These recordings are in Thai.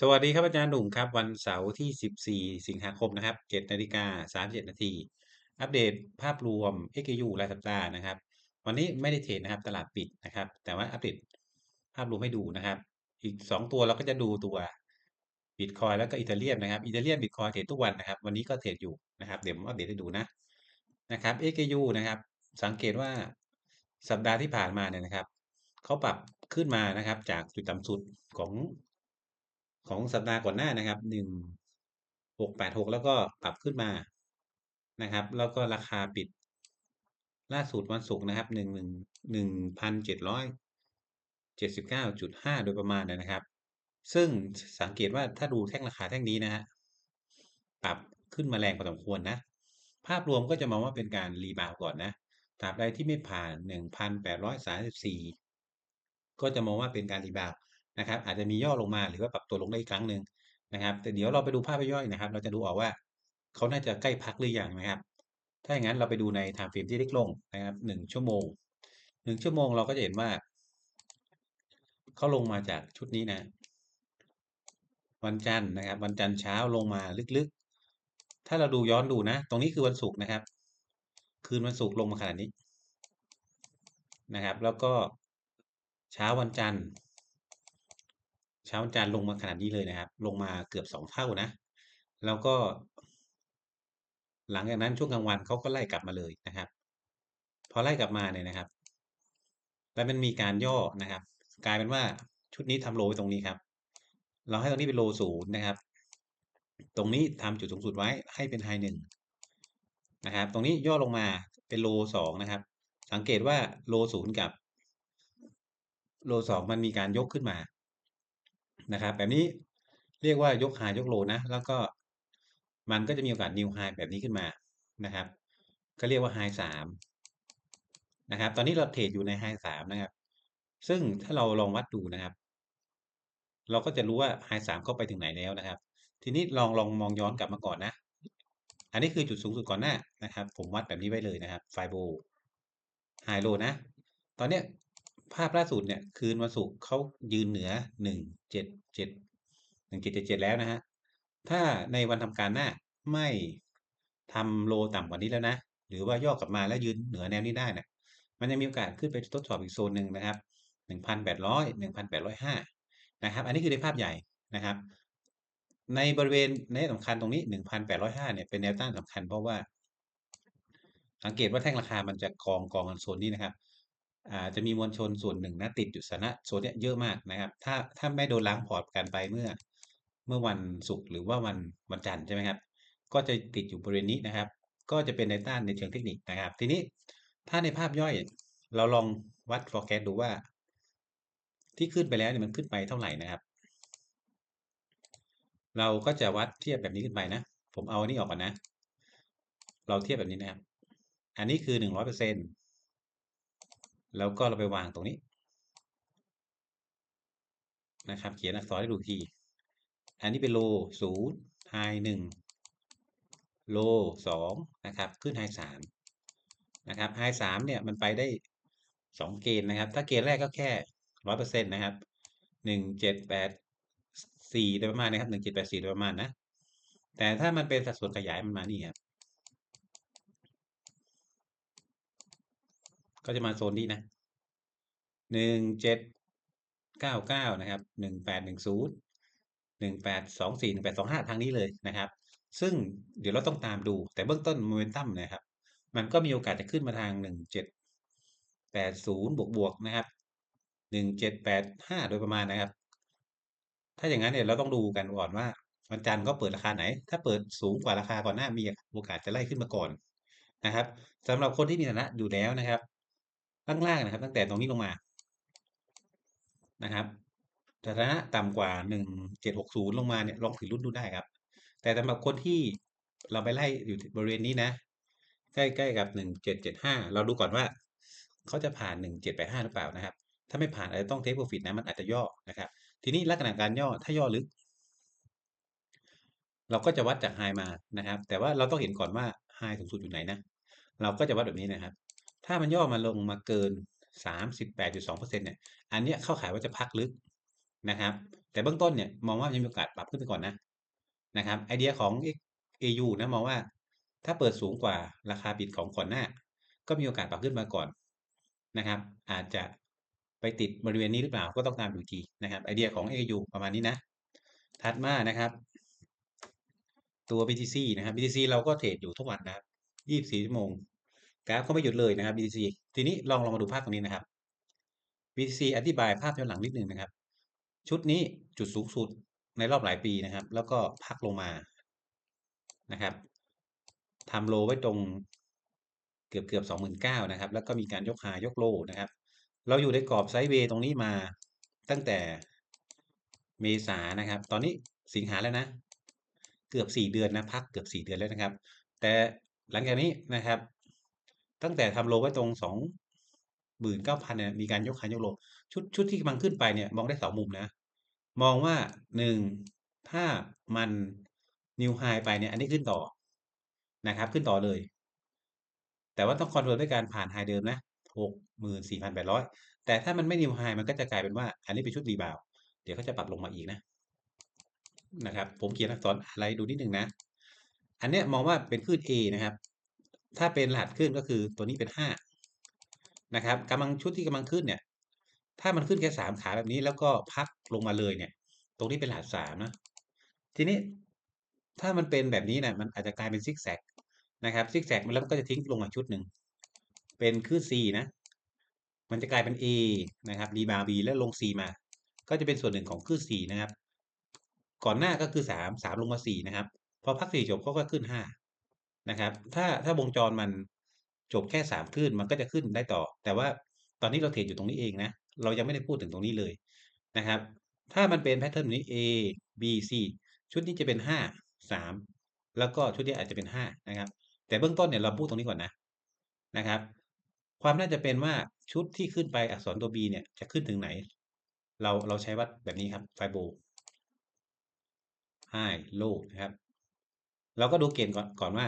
สวัสดีครับอาจารย์หนุ่มครับ วันเสาร์ที่ 14 สิงหาคมนะครับ7นาฬิกา37นาทีอัปเดตภาพรวม XAU รายสัปดาห์นะครับ วันนี้ไม่ได้เทรดนะครับตลาดปิดนะครับ แต่ว่าอัปเดตภาพรวมให้ดูนะครับ อีก 2 ตัวเราก็จะดูตัวบิตคอยแล้วก็อีเธเรียมนะครับอีเธเรียมบิตคอยเทรดทุกวันนะครับ วันนี้ก็เทรดอยู่นะครับ เดี๋ยวผมอัปเดตให้ดูนะนะครับ XAU นะครับ สังเกตว่าสัปดาห์ที่ผ่านมาเนี่ยนะครับเขาปรับขึ้นมานะครับจากจุดต่ำสุดของ ของสัปดาห์ก่อนหน้านะครับหนึ่งหกแปดหกแล้วก็ปรับขึ้นมานะครับ แล้วก็ราคาปิด ล่าสุดวันศุกร์นะครับหนึ่งหนึ่งหนึ่งพันเจ็ดร้อยเจ็ดสิบเก้าจุดห้าโดยประมาณนะครับ ซึ่งสังเกตว่าถ้าดูแท่งราคาแท่งนี้นะฮะปรับขึ้นมาแรงพอสมควรนะ ภาพรวมก็จะมองว่าเป็นการรีบาวก่อนนะตราบใดที่ไม่ผ่านหนึ่งพันแปดร้อยสาสิบสี่ก็จะมองว่าเป็นการรีบาว นะครับ อาจจะมีย่อลงมาหรือว่าปรับตัวลงได้อีกครั้งหนึ่งนะครับ แต่เดี๋ยวเราไปดูภาพย่อยนะครับ เราจะดูออกว่าเขาน่าจะใกล้พักหรือยังนะครับ ถ้าอย่างนั้นเราไปดูในไทม์เฟรมที่เล็กลงนะครับหนึ่งชั่วโมงหนึ่งชั่วโมงเราก็จะเห็นว่าเขาลงมาจากชุดนี้นะ วันจันทร์นะครับ วันจันทร์เช้าลงมาลึกๆ ถ้าเราดูย้อนดูนะ ตรงนี้คือวันศุกร์นะครับ คืนวันศุกร์ลงมาขนาดนี้นะครับ แล้วก็เช้าวันจันทร์ เช้าวันจันทร์ลงมาขนาดนี้เลยนะครับ ลงมาเกือบสองเท่านะ แล้วก็ หลังจากนั้นช่วงกลางวันเขาก็ไล่กลับมาเลยนะครับ พอไล่กลับมาเนี่ยนะครับ แล้วมันมีการย่อนะครับ กลายเป็นว่าชุดนี้ทำโลไว้ตรงนี้ครับ เราให้ตรงนี้เป็นโลศูนย์นะครับ ตรงนี้ทำจุดสูงสุดไว้ให้เป็นไฮหนึ่งนะครับ ตรงนี้ย่อลงมาเป็นโลสองนะครับ สังเกตว่าโลศูนย์กับโลสองมันมีการยกขึ้นมา นะครับ แบบนี้เรียกว่ายกไฮยกโลนะ แล้วก็มันก็จะมีโอกาสนิวไฮแบบนี้ขึ้นมานะครับ ก็เรียกว่าไฮสามนะครับ ตอนนี้เราเทรดอยู่ในไฮสามนะครับ ซึ่งถ้าเราลองวัดดูนะครับ เราก็จะรู้ว่าไฮสามเข้าไปถึงไหนแล้วนะครับ ทีนี้ลองลองมองย้อนกลับมาก่อนนะ อันนี้คือจุดสูงสุดก่อนหน้านะครับ ผมวัดแบบนี้ไว้เลยนะครับ ไฟโบไฮโลนะ ตอนเนี้ย ภาพล่าสุดเนี่ย คืนวันศุกร์เขายืนเหนือหนึ่งเจ็ดเจ็ดหนึ่งเจ็ดเจ็ดเจ็ดแล้วนะฮะ ถ้าในวันทำการหน้าไม่ทำโลต่ำกว่านี้แล้วนะ หรือว่าย่อกลับมาแล้วยืนเหนือแนวนี้ได้นะมันยังมีโอกาสขึ้นไปทดสอบอีกโซนหนึ่งนะครับหนึ่งพันแปดร้อยหนึ่งพันแปดร้อยห้านะครับ อันนี้คือในภาพใหญ่นะครับ ในบริเวณในสำคัญตรงนี้หนึ่งพันแปดร้อยห้าเนี่ยเป็นแนวต้านสำคัญเพราะว่า สังเกตว่าแท่งราคามันจะกองกองกันโซนนี้นะครับ อาจะมีมวลชนส่วนหนึ่งนะติดอยู่สนะโซนเนี้ยเยอะมากนะครับ ถ้าถ้าไม่โดนล้างพอร์ตกันไปเมื่อ เมื่อวันศุกร์หรือว่าวันวันจันทร์ใช่ไหมครับ ก็จะติดอยู่บริเวณนี้นะครับ ก็จะเป็นในต้านในเชิงเทคนิคนะครับ ทีนี้ถ้าในภาพย่อยเราลองวัด forecast ดูว่า ที่ขึ้นไปแล้วเนี่ยมันขึ้นไปเท่าไหร่นะครับ เราก็จะวัดเทียบแบบนี้ขึ้นไปนะ ผมเอาอันนี้ออกก่อนนะ เราเทียบแบบนี้นะครับ อันนี้คือหนึ่งร้อยเปอร์เซ็นต์ แล้วก็เราไปวางตรงนี้นะครับ เขียนอักษรให้ดูที อันนี้เป็นโลศูนย์ไฮหนึ่งโลสองนะครับ ขึ้นไฮสามนะครับไฮสามเนี่ยมันไปได้สองเกณฑ์นะครับ ถ้าเกณฑ์แรกก็แค่ร้อยเปอร์เซ็นต์นะครับหนึ่งเจ็ดแปดสี่โดยประมาณนะครับหนึ่งเจ็ดแปดสี่โดยประมาณนะ แต่ถ้ามันเป็นสัดส่วนขยายมันมานี่ครับ ก็จะมาโซนนี้นะหนึ่งเจ็ดเก้าเก้านะครับหนึ่งแปดหนึ่งศูนย์หนึ่งแปดสองสี่หนึ่งแปดสองห้าทางนี้เลยนะครับ ซึ่งเดี๋ยวเราต้องตามดู แต่เบื้องต้นโมเมนตัมนะครับ มันก็มีโอกาสจะขึ้นมาทางหนึ่งเจ็ดแปดศูนย์บวกบวกนะครับหนึ่งเจ็ดแปดห้าโดยประมาณนะครับ ถ้าอย่างนั้นเนี่ยเราต้องดูกันก่อนว่าวันจันทร์ก็เปิดราคาไหน ถ้าเปิดสูงกว่าราคาก่อนหน้ามีโอกาสจะไล่ขึ้นมาก่อนนะครับสำหรับคนที่มีฐานะอยู่แล้วนะครับ ล่างๆนะครับ ตั้งแต่ตรงนี้ลงมานะครับฐานะต่ำกว่าหนึ่งเจ็ดหกศูนย์ลงมาเนี่ยลองถือรุ่นดูได้ครับ แต่สำหรับคนที่เราไปไล่อยู่บริเวณนี้นะ ใกล้ๆกับหนึ่งเจ็ดเจ็ดห้าเราดูก่อนว่าเขาจะผ่านหนึ่งเจ็ดแปดห้าหรือเปล่านะครับ ถ้าไม่ผ่านอาจจะต้องเทคโปรฟิตนะมันอาจจะย่อนะครับ ทีนี้ลักษณะการย่อถ้าย่อลึก เราก็จะวัดจากไฮมานะครับ แต่ว่าเราต้องเห็นก่อนว่าไฮสูงสุดอยู่ไหนนะ เราก็จะวัดแบบนี้นะครับ ถ้ามันย่อมาลงมาเกิน 38.2%เนี่ย อันเนี้ยเข้าขายว่าจะพักลึกนะครับ แต่เบื้องต้นเนี่ยมองว่ายังมีโอกาสปรับขึ้นไปก่อนนะนะครับ ไอเดียของ AU นะมองว่า ถ้าเปิดสูงกว่าราคาปิดของก่อนหน้า ก็มีโอกาสปรับขึ้นมาก่อนนะครับ อาจจะไปติดบริเวณนี้หรือเปล่าก็ต้องตามดูทีนะครับ ไอเดียของ AU ประมาณนี้นะ ถัดมานะครับ ตัว BTC นะครับ BTC เราก็เทรดอยู่ทุกวันนะครับ24ชั่วโมง กราฟก็ไม่หยุดเลยนะครับ BTC ทีนี้ลองลองมาดูภาพตรงนี้นะครับ BTC อธิบายภาพย้อนหลังนิดนึงนะครับ ชุดนี้จุดสูงสุดในรอบหลายปีนะครับ แล้วก็พักลงมานะครับทำโลไว้ตรงเกือบเกือบสองหมื่นเก้านะครับ แล้วก็มีการยกหายกโลนะครับ เราอยู่ในกรอบไซด์เวย์ตรงนี้มาตั้งแต่เมษานะครับ ตอนนี้สิงหาแล้วนะ เกือบสี่เดือนนะพักเกือบสี่เดือนแล้วนะครับ แต่หลังจากนี้นะครับ ตั้งแต่ทำโลไว้ตรงสองหมื่นเก้าพันเนี่ยมีการยกขายยกโลชุดชุดที่กำลังขึ้นไปเนี่ย มองได้สองมุมนะ มองว่าหนึ่งถ้ามันนิวไฮไปเนี่ย อันนี้ขึ้นต่อนะครับ ขึ้นต่อเลย แต่ว่าต้องคอนเวิร์ตด้วยการผ่านไฮเดิมนะหกหมื่นสี่พันแปดร้อยแต่ถ้ามันไม่นิวไฮมันก็จะกลายเป็นว่า อันนี้เป็นชุดรีบาวเดี๋ยวเขาจะปรับลงมาอีกนะนะครับ ผมเขียนอักษรอะไรดูนิดหนึ่งนะ อันเนี้ยมองว่าเป็นคลื่น A นะครับ ถ้าเป็นรหัสคลื่นก็คือตัวนี้เป็นห้านะครับกำลังชุดที่กำลังขึ้นเนี่ย ถ้ามันขึ้นแค่สามขาแบบนี้แล้วก็พักลงมาเลยเนี่ย ตรงนี้เป็นรหัสสามนะ ทีนี้ถ้ามันเป็นแบบนี้นะมันอาจจะกลายเป็นซิกแซกนะครับซิกแซกมันแล้วก็จะทิ้งลงมาชุดหนึ่งเป็นคลื่น C นะ มันจะกลายเป็น A นะครับรีบาว B แล้วลง C มา ก็จะเป็นส่วนหนึ่งของคลื่น C นะครับ ก่อนหน้าก็คือสามสามลงมาสี่นะครับ พอพักสี่จบก็ก็ขึ้นห้า นะครับ ถ้าถ้าวงจรมันจบแค่สามคลื่นมันก็จะขึ้นได้ต่อ แต่ว่าตอนนี้เราเทรดอยู่ตรงนี้เองนะ เรายังไม่ได้พูดถึงตรงนี้เลยนะครับ ถ้ามันเป็นแพทเทิร์นนี้ A B C ชุดนี้จะเป็นห้าสามแล้วก็ชุดนี้อาจจะเป็นห้านะครับ แต่เบื้องต้นเนี่ยเราพูดตรงนี้ก่อนนะนะครับ ความน่าจะเป็นว่าชุดที่ขึ้นไปอักษรตัว B เนี่ยจะขึ้นถึงไหน เราเราใช้วัดแบบนี้ครับไฟโบ high low นะครับ เราก็ดูเกณฑ์ก่อนก่อนว่า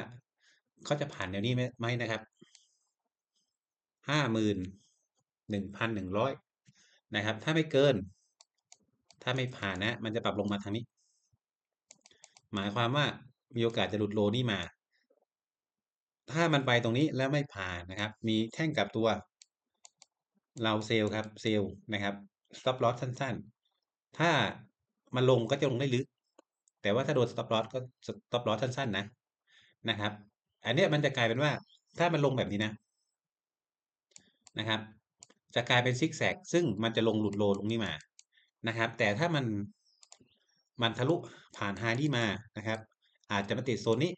เขาจะผ่านแนวนี้ไหมนะครับห้าหมื่นหนึ่งพันหนึ่งร้อยนะครับ ถ้าไม่เกิน ถ้าไม่ผ่านนะ มันจะปรับลงมาทางนี้ หมายความว่ามีโอกาสจะหลุดโลนี่มา ถ้ามันไปตรงนี้แล้วไม่ผ่านนะครับ มีแท่งกับตัว เราเซลครับ เซลนะครับ stop loss สั้น ๆ ถ้ามันลงก็จะลงได้ลึก แต่ว่าถ้าโดน stop loss ก็ stop loss สั้น ๆ นะนะครับ อันนี้มันจะกลายเป็นว่าถ้ามันลงแบบนี้นะนะครับ จะกลายเป็นซิกแซกซึ่งมันจะลงหลุดโลตรงนี้มานะครับ แต่ถ้ามันมันทะลุผ่านไฮนี่มานะครับ อาจจะมาติดโซนนี้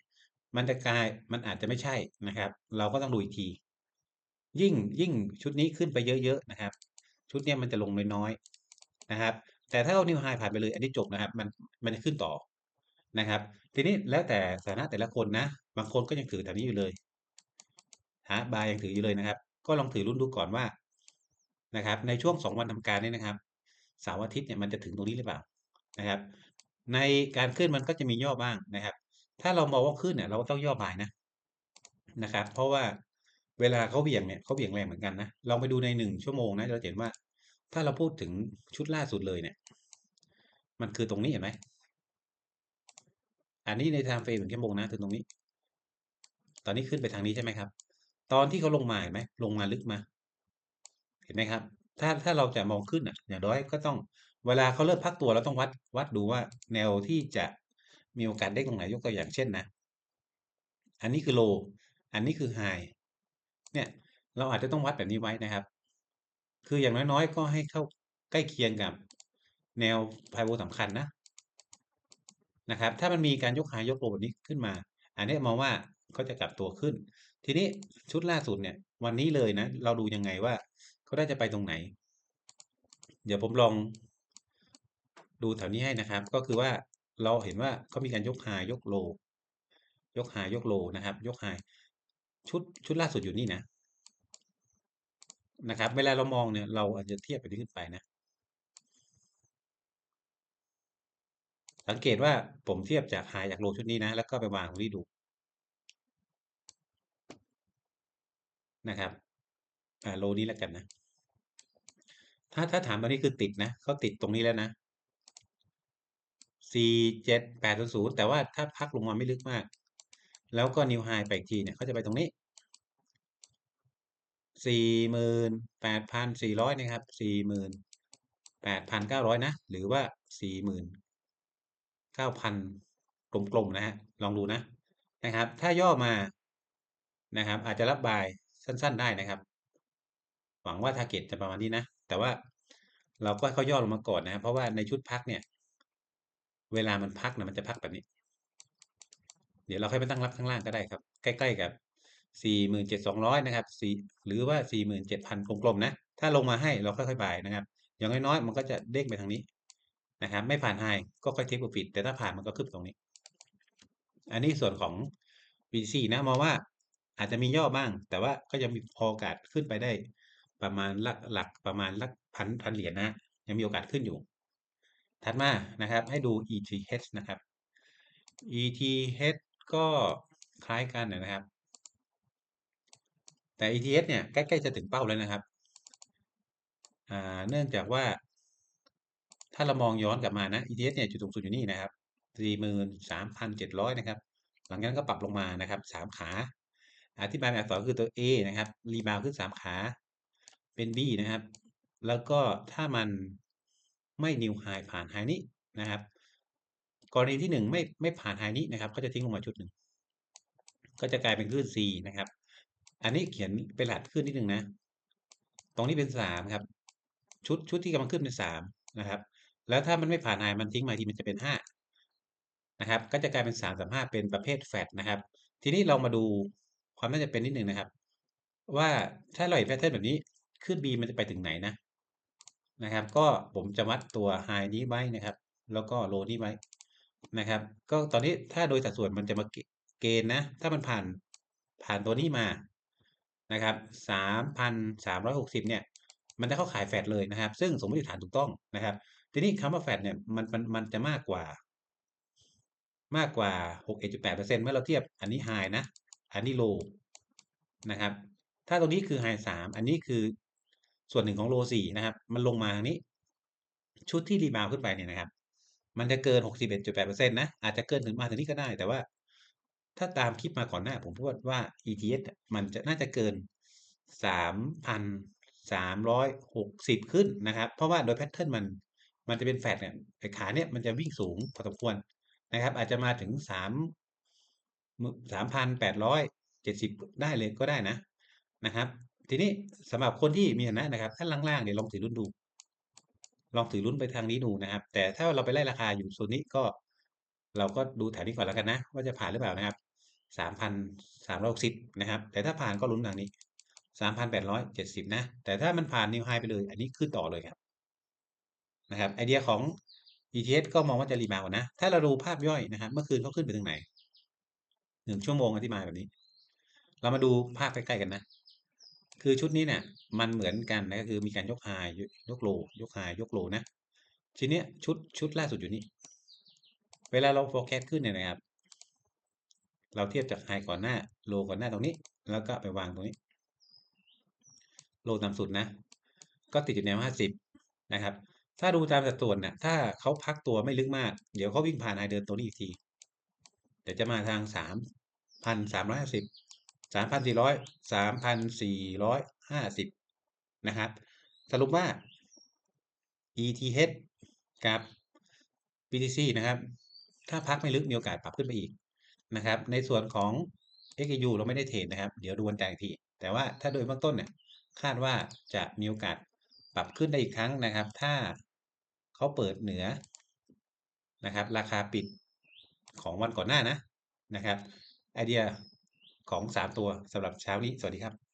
มันจะกลายมันอาจจะไม่ใช่นะครับ เราก็ต้องดูอีกที ยิ่งยิ่งชุดนี้ขึ้นไปเยอะๆนะครับ ชุดนี้มันจะลงน้อยๆนะครับ แต่ถ้าเอานิวไฮผ่านไปเลย อันนี้จบนะครับ มันมันจะขึ้นต่อ นะครับ ทีนี้แล้วแต่สถานะแต่ละคนนะ บางคนก็ยังถือแถวนี้อยู่เลยฮะบายยังถืออยู่เลยนะครับ ก็ลองถือรุ่นดูก่อนว่านะครับ ในช่วงสองวันทำการนี้นะครับเสาร์อาทิตย์เนี่ยมันจะถึงตรงนี้หรือเปล่านะครับ ในการขึ้นมันก็จะมีย่อบ้างนะครับ ถ้าเรามองว่าขึ้นเนี่ยเราก็ต้องย่อบายนะนะครับ เพราะว่าเวลาเขาเบี่ยงเนี่ยเขาเบี่ยงแรงเหมือนกันนะลองไปดูในหนึ่งชั่วโมงนะเราเห็นว่า ถ้าเราพูดถึงชุดล่าสุดเลยเนี่ย มันคือตรงนี้เห็นไหม อันนี้ในไทม์เฟรมหนึ่งชั่วโมงนะถึงตรงนี้ ตอนนี้ขึ้นไปทางนี้ใช่ไหมครับ ตอนที่เขาลงมาเห็นไหมลงมาลึกมา เห็นไหมครับ ถ้าถ้าเราจะมองขึ้นอะ อย่างน้อยก็ต้องเวลาเขาเริ่มพักตัวเราต้องวัดวัดดูว่าแนวที่จะมีโอกาสได้ตรงไหนยกตัวอย่างเช่นนะ อันนี้คือโล อันนี้คือไฮเนี่ยเราอาจจะต้องวัดแบบนี้ไว้นะครับ คืออย่างน้อยๆ ก็ให้เข้าใกล้เคียงกับแนวไพโวสำคัญนะ นะครับ ถ้ามันมีการยกหายกโลแบบนี้ขึ้นมา อันนี้มองว่าเขาจะกลับตัวขึ้น ทีนี้ชุดล่าสุดเนี่ย วันนี้เลยนะ เราดูยังไงว่าเขาได้จะไปตรงไหน เดี๋ยวผมลองดูแถวนี้ให้นะครับ ก็คือว่าเราเห็นว่าเขามีการยกหายกโล ยกหายกโลนะครับ ยกหายชุดชุดล่าสุดอยู่นี่นะนะครับ เวลาเรามองเนี่ย เราอาจจะเทียบไปที่ขึ้นไปนะ สังเกตว่าผมเทียบจากไฮจากโลชุดนี้นะ แล้วก็ไปวางตรงนี้ดูนะครับอ่าโลนี้แล้วกันนะ ถ้าถ้าถามตอนนี้คือติดนะเขาติดตรงนี้แล้วนะ47800แต่ว่าถ้าพักลงมาไม่ลึกมาก แล้วก็ New High ไปอีกทีเนี่ยก็จะไปตรงนี้48,400นะครับ48,900นะ หรือว่า 9,000 กลมๆนะครับลองดูนะนะครับ ถ้าย่อมานะครับ อาจจะรับบายสั้นๆได้นะครับ หวังว่าทาร์เกตจะประมาณนี้นะ แต่ว่าเราก็ให้เขาย่อลงมาก่อนนะครับเพราะว่าในชุดพักเนี่ย เวลามันพักน่ะมันจะพักแบบนี้ เดี๋ยวเราค่อยไปตั้งรับข้างล่างก็ได้ครับ ใกล้ๆกับ 47,200 นะครับสี่หรือว่า 47,000 กลมๆนะ ถ้าลงมาให้เราค่อยๆบายนะครับ อย่างน้อยๆมันก็จะเด้งไปทางนี้ นะครับไม่ผ่าน High ก็ค่อย Take Profit แต่ถ้าผ่านมันก็ขึ้นตรงนี้ อันนี้ส่วนของ BTC นะมองว่าอาจจะมีย่อบ้าง แต่ว่าก็ยังมีพอโอกาสขึ้นไปได้ประมาณหลักหลักประมาณหลักพันพันเหรียญนะยังมีโอกาสขึ้นอยู่ ถัดมานะครับให้ดู ETH นะครับ ETH ก็คล้ายกันนะครับ แต่ ETH เนี่ยใกล้ๆจะถึงเป้าแล้วนะครับเนื่องจากว่า ถ้าเรามองย้อนกลับมานะ ETH เนี่ยจุดสูงสุดอยู่นี่นะครับ43,700 นะครับ หลังจากนั้นก็ปรับลงมานะครับ3ขา อธิบายแบบอักษรคือตัว A นะครับ รีบาวขึ้น 3 ขา เป็น B นะครับ แล้วก็ถ้ามันไม่ New High ผ่าน High นี้นะครับ กรณีที่ 1 ไม่ไม่ผ่าน High นี้นะครับ ก็จะทิ้งลงมาชุดหนึ่ง ก็จะกลายเป็นคลื่น C นะครับ อันนี้เขียนเป็นรหัสขึ้นนิดหนึ่งนะ ตรงนี้เป็น3ครับ ชุดชุดที่กำลังขึ้นเป็น3นะครับ แล้วถ้ามันไม่ผ่าน High มันทิ้งมาทีมันจะเป็น 5 นะครับ ก็จะกลายเป็น 3 3 5 เป็นประเภท Flat นะครับ ทีนี้เรามาดูความน่าจะเป็นนิดหนึ่งนะครับ ว่าถ้าเราเห็นแพทเทิร์นแบบนี้ขึ้น B มันจะไปถึงไหนนะนะครับ ก็ผมจะวัดตัว High นี้ไว้นะครับ แล้วก็ Low นี้ไว้นะครับ ก็ตอนนี้ถ้าโดยสัดส่วนมันจะมาเกณฑ์นะ ถ้ามันผ่านผ่านตัวนี้มานะครับ3,360 เนี่ย มันจะเข้าข่าย Flat เลยนะครับ ซึ่งสมมติฐานถูกต้องนะครับ ทีนี้คำว่า Flat เนี่ยมันมันมันจะมากกว่า มากกว่า 61.8%เมื่อเราเทียบอันนี้ High นะ อันนี้ Low นะครับ ถ้าตรงนี้คือ High 3อันนี้คือส่วนหนึ่งของ Low 4นะครับ มันลงมาทางนี้ ชุดที่รีบาวขึ้นไปเนี่ยนะครับ มันจะเกิน 61.8%นะ อาจจะเกินถึงมาถึงนี้ก็ได้ แต่ว่าถ้าตามคลิปมาก่อนหน้า ผมพูดว่า ETH อะมันจะน่าจะเกิน 3,360 ขึ้นนะครับ เพราะว่าโดยแพทเทิร์นมัน มันจะเป็น Flat เนี่ยไอ้ขาเนี่ยมันจะวิ่งสูงพอสมควรนะครับ อาจจะมาถึง3ม3,870ได้เลยก็ได้นะนะครับ ทีนี้สำหรับคนที่มีฐานะนะครับถ้าล่างๆเนี่ยลองถือลุ้นดู ลองถือลุ้นไปทางนี้ดูนะครับ แต่ถ้าเราไปไล่ราคาอยู่โซนนี้ก็ เราก็ดูแถวนี้ก่อนแล้วกันนะ ว่าจะผ่านหรือเปล่านะครับ3,360นสามร้อยสิบนะครับ แต่ถ้าผ่านก็ลุ้นทางนี้3,870นแปดร้อยเจ็ดสิบนะ แต่ถ้ามันผ่าน New High ไปเลย อันนี้ขึ้นต่อเลยครับ นะครับไอเดียของ ETH ก็มองว่าจะรีบาวด์นะ ถ้าเราดูภาพย่อยนะครับเมื่อคืนเขาขึ้นไปถึงไหน1ชั่วโมงอธิบายแบบนี้ เรามาดูภาพใกล้ๆกันนะ คือชุดนี้เนี่ยมันเหมือนกันนะก็คือมีการยก High ยยก Low ยก High ยก Low นะทีเนี้ยชุดชุดล่าสุดอยู่นี่เวลาเรา forecast ขึ้นเนี่ยนะครับ เราเทียบจาก High ก่อนหน้า Low ก่อนหน้าตรงนี้ แล้วก็ไปวางตรงนี้ Low ต่ำสุดนะ ก็ติดอยู่แนว 50 นะครับ ถ้าดูตามสัดส่วนน่ะถ้าเขาพักตัวไม่ลึกมาก เดี๋ยวเขาวิ่งผ่าน High เดินตัวนี้อีกทีเดี๋ยวจะมาทาง3,350 3,400 3,450นสี่ร้อยสามพันสี่ร้อยห้าสิบนะครับ สรุปว่า ETH กับ BTC นะครับ ถ้าพักไม่ลึกมีโอกาสปรับขึ้นไปอีกนะครับ ในส่วนของ XAU เราไม่ได้เทรดนะครับ เดี๋ยวดูวันจันทร์อีกที แต่ว่าถ้าโดยเบื้องต้นเนี่ย คาดว่าจะมีโอกาสปรับขึ้นได้อีกครั้งนะครับ ถ้า เขาเปิดเหนือนะครับ ราคาปิดของวันก่อนหน้านะนะครับ ไอเดียของ 3 ตัวสำหรับเช้านี้ สวัสดีครับ